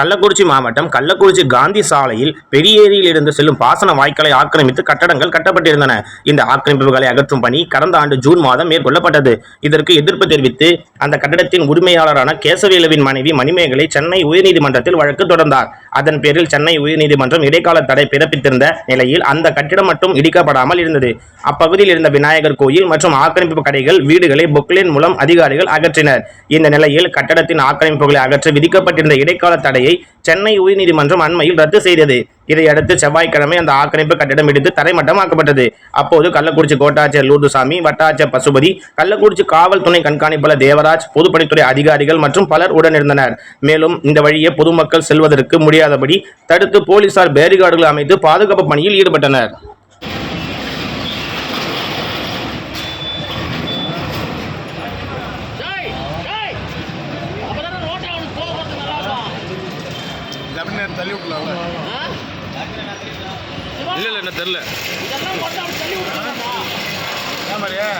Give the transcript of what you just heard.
கள்ளக்குறிச்சி மாவட்டம் கள்ளக்குறிச்சி காந்தி சாலையில் பெரியேரியில் இருந்து செல்லும் பாசன வாய்க்காலை ஆக்கிரமித்து கட்டடங்கள் கட்டப்பட்டிருந்தன. இந்த ஆக்கிரமிப்புகளை அகற்றும் பணி கடந்த ஆண்டு ஜூன் மாதம் மேற்கொள்ளப்பட்டது. இதற்கு எதிர்ப்பு தெரிவித்து அந்த கட்டடத்தின் உரிமையாளரான கேசவேலுவின் மனைவி மணிமேகலை சென்னை உயர்நீதிமன்றத்தில் வழக்கு தொடர்ந்தார். அதன் பேரில் சென்னை உயர்நீதிமன்றம் இடைக்கால தடை பிறப்பித்திருந்த நிலையில் அந்த கட்டிடம் மட்டும் இடிக்கப்படாமல் இருந்தது. அப்பகுதியில் இருந்த விநாயகர் கோயில் மற்றும் ஆக்கிரமிப்பு கடைகள் வீடுகளை புக்லின் மூலம் அதிகாரிகள் அகற்றினர். இந்த நிலையில் கட்டடத்தின் ஆக்கிரமிப்புகளை அகற்ற விதிக்கப்பட்டிருந்த இடைக்கால தடையை சென்னை உயர்நீதிமன்றம் அண்மையில் ரத்து செய்தது. இதையடுத்து செவ்வாய்க்கிழமை அந்த ஆக்கிரமிப்பு கட்டிடம் இடித்து தரைமட்டமாக்கப்பட்டது. அப்போது கள்ளக்குறிச்சி கோட்டாட்சியர் லூர்துசாமி வட்டாட்சியர் பசுபதி கள்ளக்குறிச்சி காவல் துணை கண்காணிப்பாளர் தேவராஜ் பொதுப்பணித்துறை அதிகாரிகள் மற்றும் பலர் உடனிருந்தனர். மேலும் இந்த வழியே பொதுமக்கள் செல்வதற்கு முடியாதபடி தடுத்து போலீசார் பேரிகார்டுகள் அமைத்து பாதுகாப்பு பணியில் ஈடுபட்டனர். தள்ளி? சிவா, இல்ல இல்ல என்ன தெரியல. ஏன் மாதிரியா